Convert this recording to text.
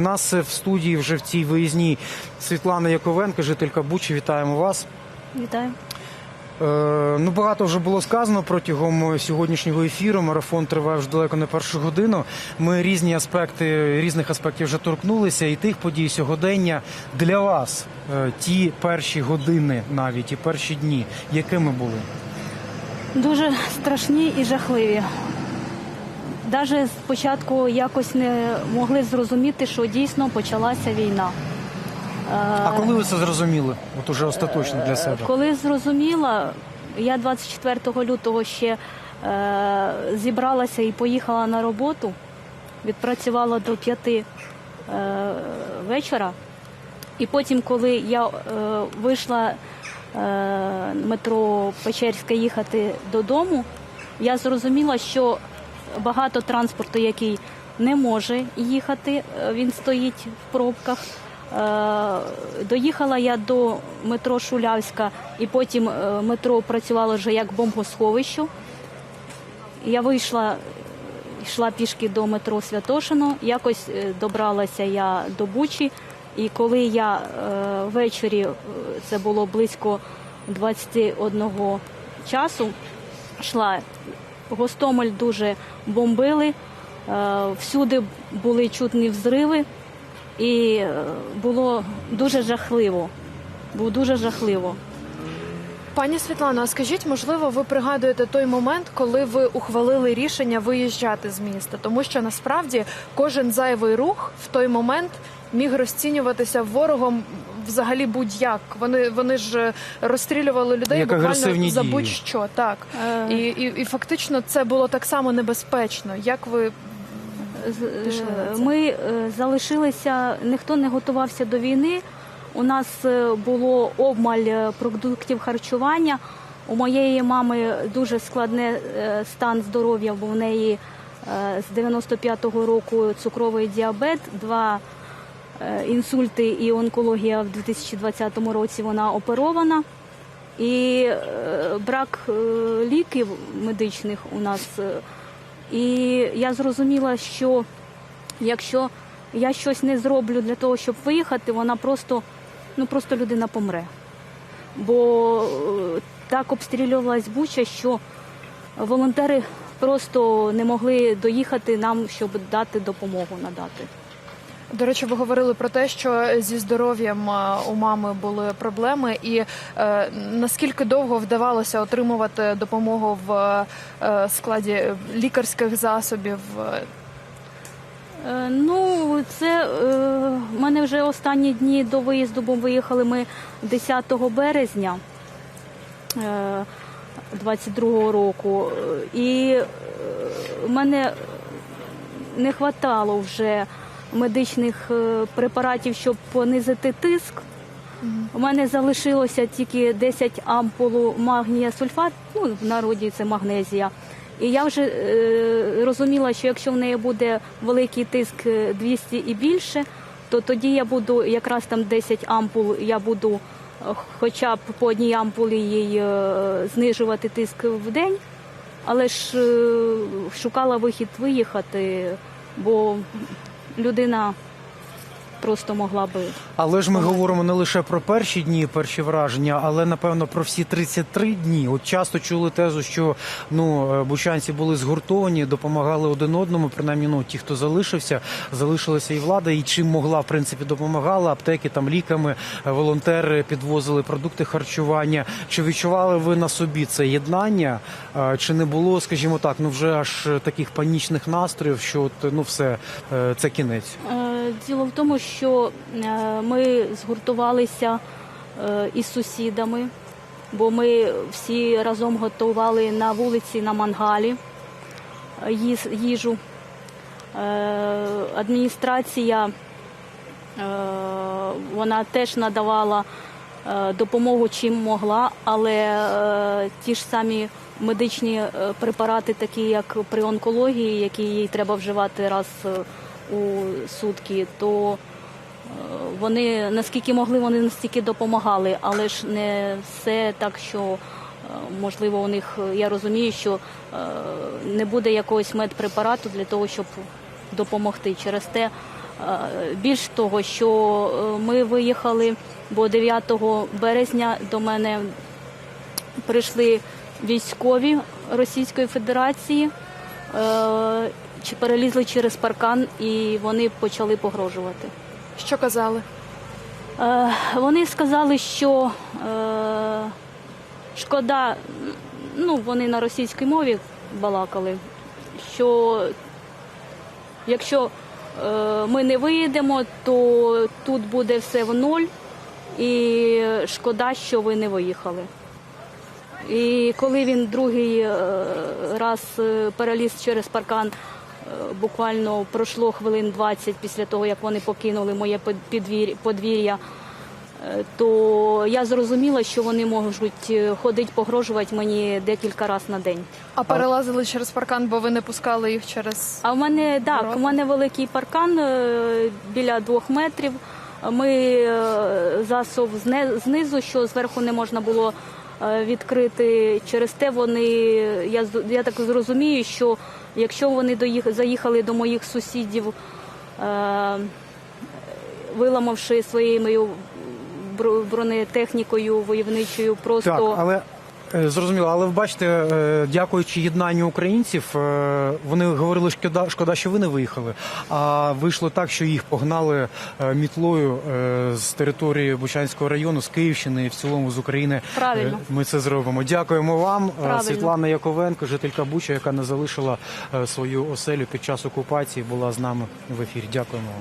У нас в студії вже в цій виїзній Світлана Яковенко, жителька Бучі. Вітаємо вас. Вітаю. Е, ну, багато вже було сказано протягом сьогоднішнього ефіру. Марафон триває вже далеко не першу годину. Ми різні аспекти різних аспектів вже торкнулися, і тих подій сьогодення для вас е, ті перші години, навіть і перші дні, якими були? Дуже страшні і жахливі. Навіть спочатку якось не могли зрозуміти, що дійсно почалася війна. А коли ви це зрозуміли? От уже остаточно для себе. Коли зрозуміла, я 24 лютого ще е, зібралася і поїхала на роботу, відпрацювала до 5 е, вечора. І потім, коли я е, вийшла е, метро Печерське їхати додому, я зрозуміла, що багато транспорту, який не може їхати, е, він стоїть в пробках. Е, Доїхала я до метро Шулявська, і потім е, метро працювало вже як бомбосховище. Я вийшла, йшла пішки до метро Святошино. Якось добралася я до Бучі. І коли я ввечері, це було близько 21 часу, йшла, Гостомель дуже бомбили, е, всюди були чутні взриви, і е, було дуже жахливо. Було дуже жахливо. Пані Світлано, а скажіть, можливо, ви пригадуєте той момент, коли ви ухвалили рішення виїжджати з міста? Тому що насправді кожен зайвий рух в той момент міг розцінюватися ворогом взагалі будь-як. Вони вони ж розстрілювали людей Як буквально за будь-що. Так Е. і, і, і фактично це було так само небезпечно. Як ви Пішли на е, це. Ми е, залишилися, ніхто не готувався до війни. У нас е, було обмаль е, продуктів харчування. У моєї мами дуже складний е, стан здоров'я, бо в неї е, з 95-го року цукровий діабет, два е, інсульти і онкологія в 2020 році вона оперована. І е, брак е, ліків медичних у нас. е, І я зрозуміла, що якщо я щось не зроблю для того, щоб виїхати, вона просто, ну просто людина помре. Бо е, так обстрілювалась Буча, що волонтери просто не могли доїхати нам, щоб дати допомогу надати. До речі, ви говорили про те, що зі здоров'ям е, у мами були проблеми, і е, наскільки довго вдавалося отримувати допомогу в е, складі лікарських засобів? Е, Ну, це е, в мене вже останні дні до виїзду, бо виїхали ми 10 березня е, 22-го року. І в мене не вистачало вже медичних е, препаратів, щоб понизити тиск. У мене залишилося тільки 10 ампул магнія сульфат, ну в народі це магнезія. І я вже е, розуміла, що якщо в неї буде великий тиск е, 200 і більше, то тоді я буду якраз там 10 ампул, я буду е, хоча б по одній ампулі їй е, знижувати тиск в день, але ж е, шукала вихід виїхати, бо людина просто могла би. Але ж ми говоримо не лише про перші дні, перші враження, але напевно про всі 33 дні. От часто чули тезу, що ну е, бучанці були згуртовані, допомагали один одному. Принаймні, ну ті, хто залишився, залишилася і влада, і чим могла в принципі допомагала. Аптеки там ліками, е, волонтери підвозили продукти харчування. Чи відчували ви на собі це єднання? Чи не було, скажімо так, ну вже аж таких панічних настроїв, що от ну все е, це кінець? Діло в тому, що е, ми згуртувалися е, із сусідами, бо ми всі разом готували на вулиці на мангалі е, їжу. Адміністрація вона теж надавала допомогу чим могла, але ті ж самі медичні препарати, такі як при онкології, які їй треба вживати раз у сутки, то е, вони наскільки могли, вони настільки допомагали, але ж не все так, що е, можливо у них я розумію, що е, не буде якогось медпрепарату для того, щоб допомогти. Через те Більш того, що ми виїхали, бо 9 березня до мене прийшли військові Російської Федерації, перелізли через паркан і вони почали погрожувати. Що казали? Е, Вони сказали, що е, шкода, ну вони на російській мові балакали, що якщо е, ми не виїдемо, то тут буде все в нуль, і шкода, що ви не виїхали. І коли він другий е, раз е, переліз через паркан, буквально пройшло хвилин 20 після того, як вони покинули моє подвір'я, е, то я зрозуміла, що вони можуть е, ходити погрожувати мені декілька разів на день. А перелазили через паркан, бо ви не пускали їх через. А в мене так, у мене великий паркан е, біля двох метрів. Ми засов знизу, що зверху не можна було відкрити. Через те вони я я так зрозумію, що якщо вони доїх, заїхали до моїх сусідів, е, виламавши своєю бро- бронетехнікою войовничою, просто Так, але е, зрозуміло, але ви бачите, е, дякуючи єднанню українців, е, вони говорили, шкода, шкода, що ви не виїхали. А вийшло так, що їх погнали е, мітлою е, з території Бучанського району, з Київщини і в цілому з України. Правильно. Е, Ми це зробимо. Дякуємо вам, Е, Правильно. Світлана Яковенко, жителька Буча, яка не залишила е, свою оселю під час окупації, була з нами в ефірі. Дякуємо вам.